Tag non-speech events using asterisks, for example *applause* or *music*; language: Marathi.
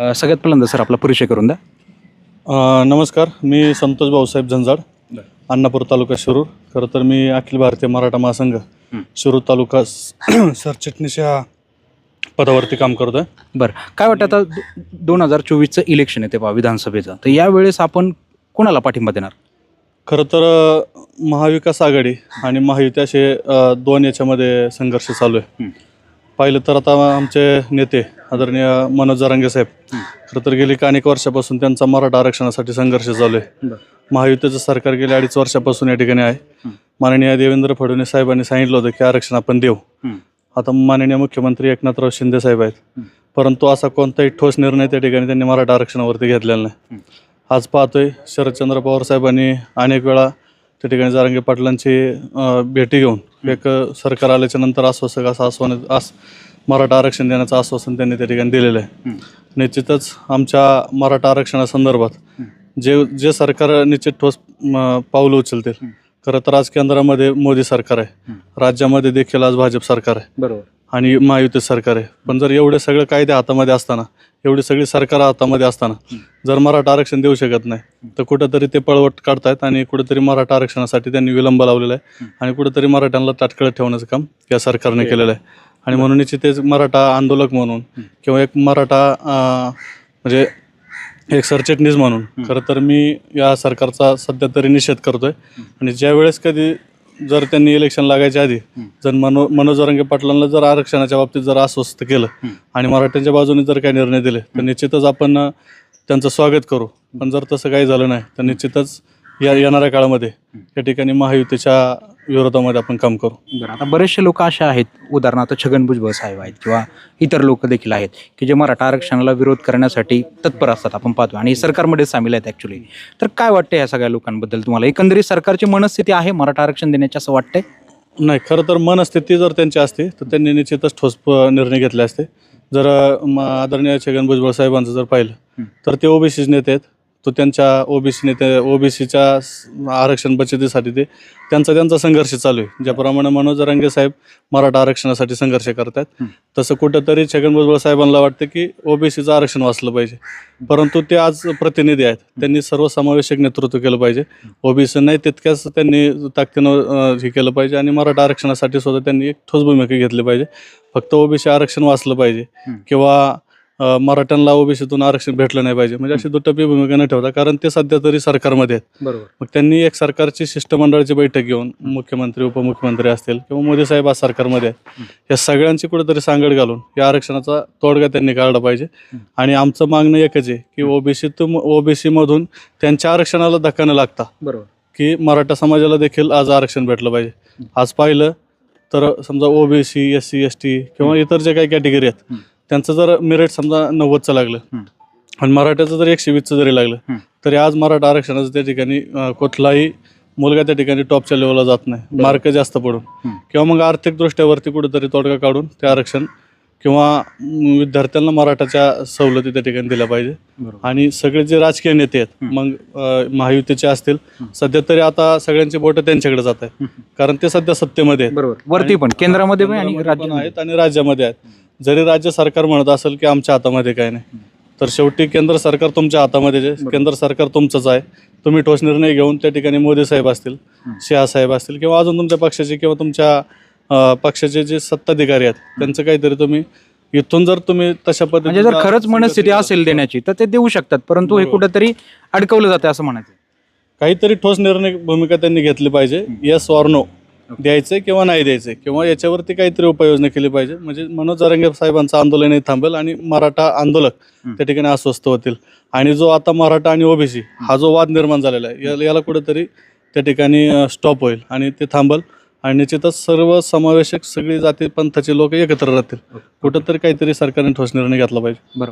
अ, सगळ्यात पहिल्यांदा सर आपला परिचय करून द्या. अ, नमस्कार मी संतोष भाऊसाहेब झंजाड अण्णापूर तालुका शिरूर. खरं तर मी अखिल भारतीय मराठा महासंघ. शिरूर तालुका स- *clears throat* सरचिटणीस या पदावरती काम करतोय. बरं काय वाटतं आता दो- दोन हजार चोवीसचं इलेक्शन येते पहा विधानसभेचं. तर यावेळेस आपण कोणाला पाठिंबा देणार? खरं तर अ, महाविकास आघाडी आणि महायुती असे अ, दोन याच्यामध्ये संघर्ष चालू आहे. हं. पाहिलं तर आता आमचे नेते आदरणीय मनोज जरांगे साहेब. खरं तर गेली अनेक वर्षापासून त्यांचा मराठा आरक्षणासाठी संघर्ष चालू आहे महायुतीचं सरकार गेल्या अडीच वर्षापासून या ठिकाणी आहे. माननीय देवेंद्र फडणवीस साहेबांनी सांगितलं होतं की आरक्षण आपण देऊ. आता माननीय मुख्यमंत्री एकनाथराव शिंदे साहेब आहेत. परंतु असा कोणताही ठोस निर्णय त्या ठिकाणी त्यांनी मराठा आरक्षणावरती घेतलेला नाही. आज पाहतोय शरदचंद्र पवार साहेबांनी अनेक वेळा त्या ठिकाणी जारंगे पाटलांची भेटी घेऊन एक सरकार आल्याच्यानंतर आश्वासक असं आश्वान आस मराठा आरक्षण देण्याचं आश्वासन त्यांनी त्या ठिकाणी दिलेलं आहे. निश्चितच आमच्या मराठा आरक्षणासंदर्भात. जे जे सरकार निश्चित ठोस पावलं उचलतील. खरं तर आज केंद्रामध्ये मोदी सरकार आहे. राज्यामध्ये देखील आज भाजप सरकार आहे बरोबर आणि महायुती सरकार आहे पण जर एवढे सगळे कायदे हातामध्ये असताना एवढी सगळी सरकार हातामध्ये असताना. जर मराठा आरक्षण देऊ शकत नाही तर कुठंतरी ते पळवट काढतायत आणि कुठेतरी मराठा आरक्षणासाठी त्यांनी विलंब लावलेला आहे. आणि कुठेतरी मराठ्यांना ताटकळत ठेवण्याचं काम या सरकारने केलेलं आहे आणि म्हणून तेच मराठा आंदोलक म्हणून. किंवा एक मराठा म्हणजे एक सरचिटणीस म्हणून. खरं तर मी या सरकारचा सध्या तरी निषेध करतोय. आणि ज्या वेळेस कधी जर त्यांनी इलेक्शन लागायच्या आधी. जर मनो मनोज रंगे पाटलांना जर आरक्षणाच्या बाबतीत जर आश्वस्त केलं. आणि मराठ्यांच्या बाजूने जर काही निर्णय दिले तर निश्चितच आपण त्यांचं स्वागत करू पण जर तसं काही झालं नाही तर निश्चितच या येणाऱ्या काळामध्ये या ठिकाणी महायुतीच्या विरोधामध्ये आपण काम करू. बरं आता बरेचसे लोक असे आहेत उदाहरणार्थ छगन भुजबळ साहेब आहेत किंवा इतर लोक देखील आहेत की जे मराठा आरक्षणाला विरोध करण्यासाठी तत्पर असतात आपण पाहतो आणि सरकारमध्ये सामील आहेत ॲक्च्युली तर काय वाटतं या सगळ्या लोकांबद्दल तुम्हाला? एकंदरीत सरकारची मनस्थिती आहे मराठा आरक्षण देण्याची असं वाटतंय? नाही खरं तर मनस्थिती जर त्यांची असते तर त्यांनी निश्चितच ठोस निर्णय घेतले असते. जर म- आदरणीय छगन भुजबळ साहेबांचं जर पाहिलं. तर ते ओबीसी नेते आहेत. तो त्यांच्या ओबीसी नेते ओबीसीच्या आरक्षण बचतीसाठी ते त्यांचा त्यांचा संघर्ष चालू आहे. ज्याप्रमाणे मनोज रंगे साहेब मराठा आरक्षणासाठी संघर्ष करतात. तसं कुठंतरी छगन भुजबळ साहेबांना वाटतं की ओबीसीचं आरक्षण वाचलं पाहिजे. परंतु ते आज प्रतिनिधी आहेत. त्यांनी सर्वसमावेशक नेतृत्व केलं पाहिजे. ओबीसी नाही तितक्याच त्यांनी ताकदीनं हे केलं पाहिजे आणि मराठा आरक्षणासाठी सुद्धा त्यांनी एक ठोस भूमिका घेतली पाहिजे. फक्त ओबीसी आरक्षण वाचलं पाहिजे. किंवा मराठ्यांना ओबीसीतून आरक्षण भेटलं नाही पाहिजे. म्हणजे अशी दुटप्पी भूमिका न ठेवता कारण ते सध्या तरी सरकारमध्ये आहेत. बरोबर. मग त्यांनी एक सरकारची शिष्टमंडळाची बैठक घेऊन मुख्यमंत्री उपमुख्यमंत्री असतील किंवा मोदी साहेब आज सरकारमध्ये आहेत. या सगळ्यांची कुठेतरी सांगड घालून या आरक्षणाचा तोडगा त्यांनी काढला पाहिजे. आणि आमचं मागणं एकच आहे की ओबीसीतून ओबीसीमधून त्यांच्या आरक्षणाला धक्का न लागता बरोबर. की मराठा समाजाला देखील आज आरक्षण भेटलं पाहिजे. आज पाहिलं तर समजा OBC S C S T किंवा इतर जे काही कॅटेगरी आहेत. त्यांचं जर मेरिट समजा नव्वदचं लागलं. आणि मराठ्याचं जर एकशे वीसचं जरी लागलं. तरी आज मराठा आरक्षणाचं त्या ठिकाणी कुठलाही मुलगा त्या ठिकाणी टॉपच्या लेवलला जात नाही. मार्क जास्त पडून. किंवा मग आर्थिक दृष्ट्यावरती कुठेतरी तोडगा काढून ते आरक्षण किंवा विद्यार्थ्यांना मराठाच्या सवलती त्या ठिकाणी दिल्या पाहिजे आणि सगळे जे राजकीय नेते आहेत. मग महायुतीचे असतील. सध्या तरी आता सगळ्यांची बोटं त्यांच्याकडे जात आहे. कारण ते सध्या सत्तेमध्ये वरती पण केंद्रामध्ये पण आहेत आणि राज्यामध्ये आहेत जरी राज्य सरकार म्हणत असेल की आमच्या हातामध्ये काय नाही तर शेवटी केंद्र सरकार तुमच्या हातामध्ये. केंद्र सरकार तुमचंच आहे तुम्ही ठोस निर्णय घेऊन त्या ठिकाणी मोदी साहेब असतील. शहा साहेब असतील किंवा अजून तुमच्या पक्षाचे किंवा तुमच्या अं, पक्षाचे जे सत्ताधिकारी आहेत त्यांचं काहीतरी तुम्ही इथून जर तुम्ही तशा म्हणजे जर खरंच मनस्थिती असेल देण्याची तर ते देऊ शकतात परंतु हे बरोबर. कुठेतरी अडकवलं जाते असं म्हणायचं काहीतरी ठोस निर्णय भूमिका त्यांनी घेतली पाहिजे. येस ऑर नो द्यायचे किंवा नाही द्यायचे किंवा याच्यावरती काहीतरी उपाययोजना केली पाहिजे. म्हणजे मनोज जारंगे साहेबांचं आंदोलनही थांबेल आणि मराठा आंदोलक हं. त्या ठिकाणी अस्वस्थ होतील. आणि जो आता मराठा आणि ओबीसी हा जो वाद निर्माण झालेला आहे याला याला कुठेतरी त्या ठिकाणी स्टॉप होईल आणि ते थांबल. आणि निश्चितच सर्व समावेशक सगळी जाती पंथाचे लोक एकत्र राहतील. कुठंतरी काहीतरी सरकारने ठोस निर्णय घेतला पाहिजे.